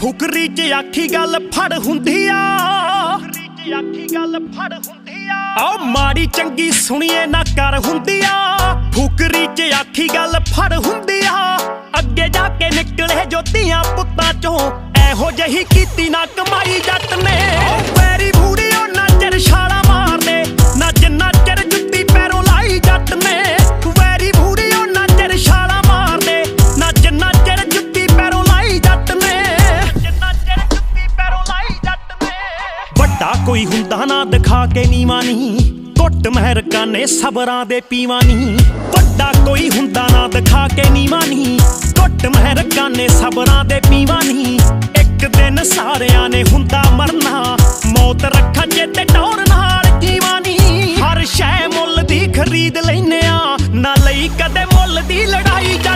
ਫੁਕਰੀ 'ਚ ਆਖੀ ਗੱਲ ਫੜ ਹੁੰਦੀ ਆ। ਫੁਕਰੀ 'ਚ ਆਖੀ ਗੱਲ ਫੜ ਹੁੰਦੀ ਆ। ਓ ਮਾੜੀ ਚੰਗੀ ਸੁਣੀਏ ਨਾ ਕਰ ਹੁੰਦੀ ਆ। ਫੁਕਰੀ 'ਚ ਆਖੀ ਗੱਲ ਫੜ ਹੁੰਦੀ ਆ। ਅੱਗੇ ਜਾ ਕੇ ਨਿਕਲੇ ਜੋਤੀਆਂ ਪੁੱਤਾਂ ਚੋਂ। ਇਹੋ ਜਹੀ ਕੀਤੀ ਨਾ ਕਮਾਈ ਜੱਟ ਨੇ ਕੋਈ ਹੁੰਦਾ ਨਾ ਦਿਖਾ ਕੇ ਨੀਵਾ ਨਹੀਂ ਘੁੱਟ ਮਹਿਰਕਾਂ ਨੇ ਸਬਰਾਂ ਦੇ ਪੀਵਾ ਨਹੀਂ ਵੱਡਾ ਕੋਈ ਹੁੰਦਾ ਨਾ ਦਿਖਾ ਕੇ ਨੀਵਾ ਨਹੀਂ ਘੁੱਟ ਮਹਿਰਕਾਂ ਨੇ ਸਬਰਾਂ ਦੇ ਪੀਵਾ ਨਹੀਂ ਇੱਕ ਦਿਨ ਸਾਰਿਆਂ ਨੇ ਹੁੰਦਾ ਮਰਨਾ। ਮੌਤ ਰੱਖਾਂ ਚੇਤੇ ਟੌਰ ਨਾਲ ਜੀਵਾ ਨਹੀਂ ਹਰ ਸ਼ੈ ਮੁੱਲ ਦੀ ਖਰੀਦ ਲੈਨੇ ਆ। ਨਾ ਲਈ ਕਦੇ ਮੁੱਲ ਦੀ ਲੜਾਈ ਜਾਂ